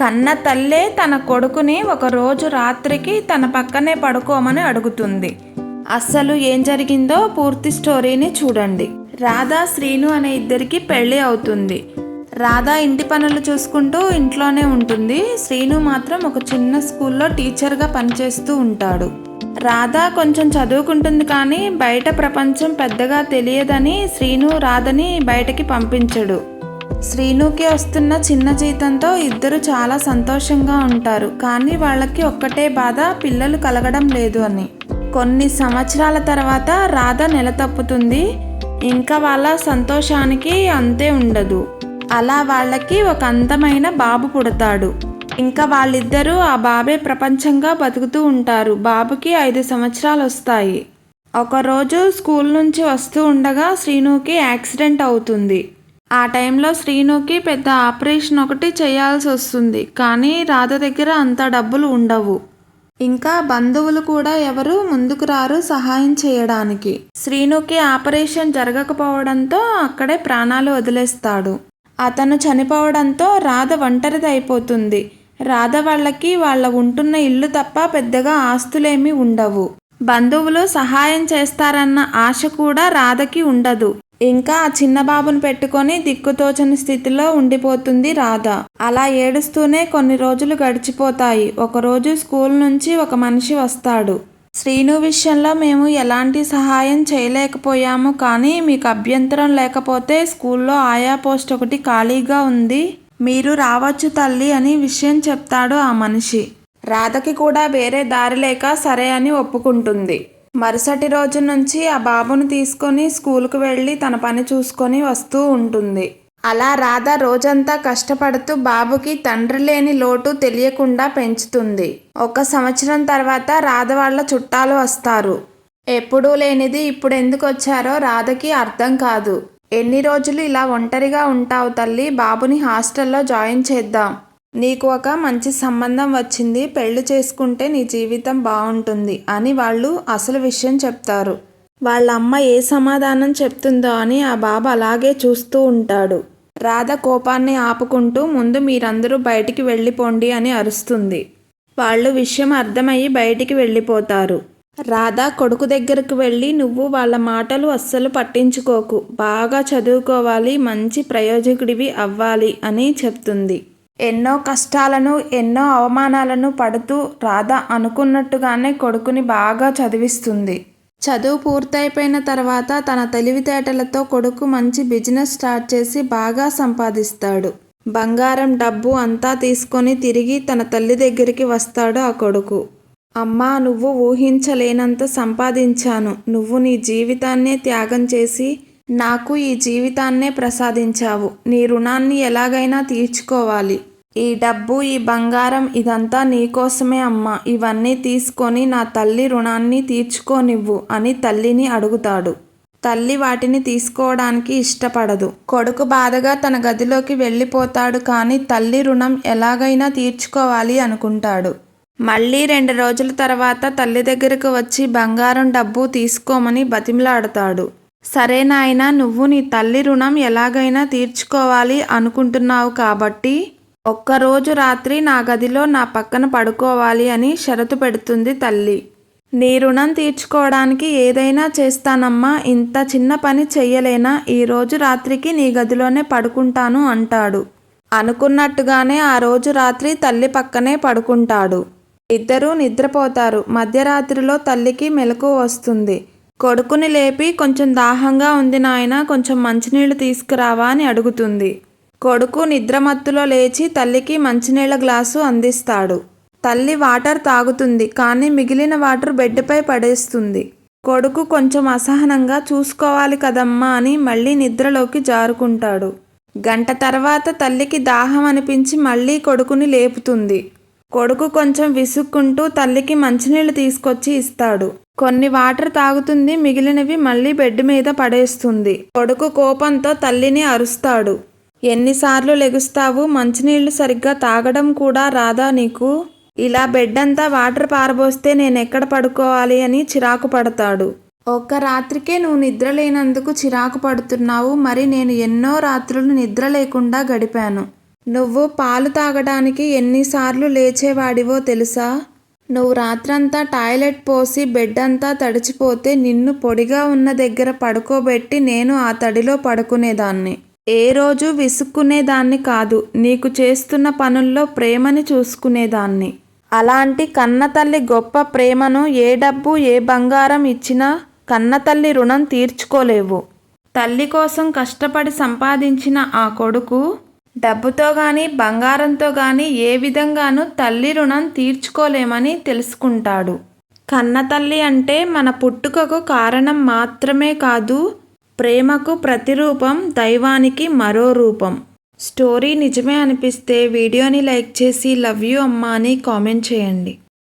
కన్న తల్లే తన కొడుకుని ఒక రోజు రాత్రికి తన పక్కనే పడుకోమని అడుగుతుంది. అస్సలు ఏం జరిగిందో పూర్తి స్టోరీని చూడండి. రాధా శ్రీను అనే ఇద్దరికి పెళ్ళి అవుతుంది. రాధా ఇంటి పనులు చూసుకుంటూ ఇంట్లోనే ఉంటుంది. శ్రీను మాత్రం ఒక చిన్న స్కూల్లో టీచర్గా పనిచేస్తూ ఉంటాడు. రాధా కొంచెం చదువుకుంటుంది కానీ బయట ప్రపంచం పెద్దగా తెలియదని శ్రీను రాధని బయటకి పంపించడు. శ్రీనుకి వస్తున్న చిన్న జీతంతో ఇద్దరు చాలా సంతోషంగా ఉంటారు. కానీ వాళ్ళకి ఒక్కటే బాధ పిల్లలు కలగడం లేదు అని. కొన్ని సంవత్సరాల తర్వాత రాధ నెల తప్పుతుంది ఇంకా వాళ్ళ సంతోషానికి అంతే ఉండదు. అలా వాళ్ళకి ఒక అందమైన బాబు పుడతాడు. ఇంకా వాళ్ళిద్దరూ ఆ బాబే ప్రపంచంగా బతుకుతూ ఉంటారు. బాబుకి ఐదు సంవత్సరాలు వస్తాయి. ఒకరోజు స్కూల్ నుంచి వస్తూ ఉండగా శ్రీనుకి యాక్సిడెంట్ అవుతుంది. ఆ టైంలో శ్రీనుకి పెద్ద ఆపరేషన్ ఒకటి చేయాల్సి వస్తుంది కానీ రాధ దగ్గర అంత డబ్బులు ఉండవు. ఇంకా బంధువులు కూడా ఎవరు ముందుకు రారు సహాయం చేయడానికి. శ్రీనుకి ఆపరేషన్ జరగకపోవడంతో అక్కడే ప్రాణాలు వదిలేస్తాడు. అతను చనిపోవడంతో రాధ ఒంటరిది అయిపోతుంది. రాధ వాళ్ళకి వాళ్ళ ఉంటున్న ఇల్లు తప్ప పెద్దగా ఆస్తులేమీ ఉండవు. బంధువులు సహాయం చేస్తారన్న ఆశ కూడా రాధకి ఉండదు. ఇంకా ఆ చిన్న బాబును పెట్టుకొని దిక్కుతోచని స్థితిలో ఉండిపోతుంది రాధ. అలా ఏడుస్తూనే కొన్ని రోజులు గడిచిపోతాయి. ఒకరోజు స్కూల్ నుంచి ఒక మనిషి వస్తాడు. శ్రీను విషయంలో మేము ఎలాంటి సహాయం చేయలేకపోయాము కానీ మీకు అభ్యంతరం లేకపోతే స్కూల్లో ఆయా పోస్ట్ ఒకటి ఖాళీగా ఉంది. మీరు రావచ్చు తల్లి అని విషయం చెప్తాడు ఆ మనిషి. రాధకి కూడా వేరే దారి లేక సరే అని ఒప్పుకుంటుంది. మరుసటి రోజు నుంచి ఆ బాబును తీసుకొని స్కూల్కి వెళ్ళి తన పని చూసుకొని వస్తూ ఉంటుంది. అలా రాధ రోజంతా కష్టపడుతూ బాబుకి తండ్రి లేని లోటు తెలియకుండా పెంచుతుంది. ఒక సంవత్సరం తర్వాత రాధ వాళ్ళ చుట్టాలు వస్తారు. ఎప్పుడూ లేనిది ఇప్పుడు ఎందుకు వచ్చారో రాధకి అర్థం కాదు. ఎన్ని రోజులు ఇలా ఒంటరిగా ఉంటావు తల్లి బాబుని హాస్టల్లో జాయిన్ చేద్దాం. నీకు ఒక మంచి సంబంధం వచ్చింది పెళ్ళి చేసుకుంటే నీ జీవితం బాగుంటుంది అని వాళ్ళు అసలు విషయం చెప్తారు. వాళ్ళ అమ్మ ఏ సమాధానం చెప్తుందో అని ఆ బాబు అలాగే చూస్తూ ఉంటాడు. రాధ కోపాన్ని ఆపుకుంటూ ముందు మీరందరూ బయటికి వెళ్ళిపోండి అని అరుస్తుంది. వాళ్ళు విషయం అర్థమయ్యి బయటికి వెళ్ళిపోతారు. రాధా కొడుకు దగ్గరకు వెళ్ళి నువ్వు వాళ్ళ మాటలు అస్సలు పట్టించుకోకు. బాగా చదువుకోవాలి మంచి ప్రయోజకుడివి అవ్వాలి అని చెప్తుంది. ఎన్నో కష్టాలను ఎన్నో అవమానాలను పడుతూ రాధ అనుకున్నట్టుగానే కొడుకుని బాగా చదివిస్తుంది. చదువు పూర్తయిపోయిన తర్వాత తన తెలివితేటలతో కొడుకు మంచి బిజినెస్ స్టార్ట్ చేసి బాగా సంపాదిస్తాడు. బంగారం డబ్బు అంతా తీసుకొని తిరిగి తన తల్లి దగ్గరికి వస్తాడు ఆ కొడుకు. అమ్మా నువ్వు ఊహించలేనంత సంపాదించాను. నువ్వు నీ జీవితాన్నే త్యాగం చేసి నాకు ఈ జీవితాన్నే ప్రసాదించావు. నీ రుణాన్ని ఎలాగైనా తీర్చుకోవాలి. ఈ డబ్బు ఈ బంగారం ఇదంతా నీకోసమే అమ్మా. ఇవన్నీ తీసుకొని నా తల్లి రుణాన్ని తీర్చుకోనివ్వు అని తల్లిని అడుగుతాడు. తల్లి వాటిని తీసుకోవడానికి ఇష్టపడదు. కొడుకు బాధగా తన గదిలోకి వెళ్ళిపోతాడు కానీ తల్లి రుణం ఎలాగైనా తీర్చుకోవాలి అనుకుంటాడు. మళ్ళీ రెండు రోజుల తర్వాత తల్లి దగ్గరకు వచ్చి బంగారం డబ్బు తీసుకోమని బతిమలాడతాడు. సరే నాయనా నువ్వు నీ తల్లి రుణం ఎలాగైనా తీర్చుకోవాలి అనుకుంటున్నావు కాబట్టి ఒక్కరోజు రాత్రి నా గదిలో నా పక్కన పడుకోవాలి అని షరతు పెడుతుంది తల్లి. నీ రుణం తీర్చుకోవడానికి ఏదైనా చేస్తానమ్మా ఇంత చిన్న పని చెయ్యలేనా? ఈరోజు రాత్రికి నీ గదిలోనే పడుకుంటాను అంటాడు. అనుకున్నట్టుగానే ఆ రోజు రాత్రి తల్లి పక్కనే పడుకుంటాడు. ఇద్దరూ నిద్రపోతారు. మధ్యరాత్రిలో తల్లికి మెలకు వస్తుంది. కొడుకుని లేపి కొంచెం దాహంగా ఉంది నాయన కొంచెం మంచినీళ్ళు తీసుకురావా అని అడుగుతుంది. కొడుకు నిద్రమత్తులో లేచి తల్లికి మంచినీళ్ళ గ్లాసు అందిస్తాడు. తల్లి వాటర్ తాగుతుంది కానీ మిగిలిన వాటర్ బెడ్పై పడేస్తుంది. కొడుకు కొంచెం అసహనంగా చూసుకోవాలి కదమ్మా అని మళ్ళీ నిద్రలోకి జారుకుంటాడు. గంట తర్వాత తల్లికి దాహం అనిపించి మళ్ళీ కొడుకుని లేపుతుంది. కొడుకు కొంచెం విసుక్కుంటూ తల్లికి మంచినీళ్ళు తీసుకొచ్చి ఇస్తాడు. కొన్ని వాటర్ తాగుతుంది మిగిలినవి మళ్ళీ బెడ్ మీద పడేస్తుంది. కొడుకు కోపంతో తల్లిని అరుస్తాడు. ఎన్నిసార్లు లెగుస్తావు? మంచినీళ్ళు సరిగ్గా తాగడం కూడా రాదా నీకు? ఇలా బెడ్ అంతా వాటర్ పారబోస్తే నేను ఎక్కడ పడుకోవాలి అని చిరాకు పడతాడు. ఒక్క రాత్రికే నువ్వు నిద్ర లేనందుకు చిరాకు పడుతున్నావు. మరి నేను ఎన్నో రాత్రులు నిద్ర లేకుండా గడిపాను. నువ్వు పాలు తాగడానికి ఎన్నిసార్లు లేచేవాడివో తెలుసా? నువ్వు రాత్రంతా టాయిలెట్ పోసి బెడ్ అంతా తడిచిపోతే నిన్ను పొడిగా ఉన్న దగ్గర పడుకోబెట్టి నేను ఆ తడిలో పడుకునేదాన్ని. ఏ రోజు విసుక్కునేదాన్ని కాదు నీకు చేస్తున్న పనుల్లో ప్రేమని చూసుకునేదాన్ని. అలాంటి కన్నతల్లి గొప్ప ప్రేమను ఏ డబ్బు ఏ బంగారం ఇచ్చినా కన్నతల్లి రుణం తీర్చుకోలేవు. తల్లి కోసం కష్టపడి సంపాదించిన ఆ కొడుకు డబ్బుతో గాని బంగారంతో గాని ఏ విధంగానూ తల్లి రుణం తీర్చుకోలేమని తెలుసుకుంటాడు. కన్నతల్లి అంటే మన పుట్టుకకు కారణం మాత్రమే కాదు ప్రేమకు ప్రతిరూపం దైవానికి మరో రూపం. స్టోరీ నిజమే అనిపిస్తే వీడియోని లైక్ చేసి లవ్ యూ అమ్మా అని కామెంట్ చేయండి.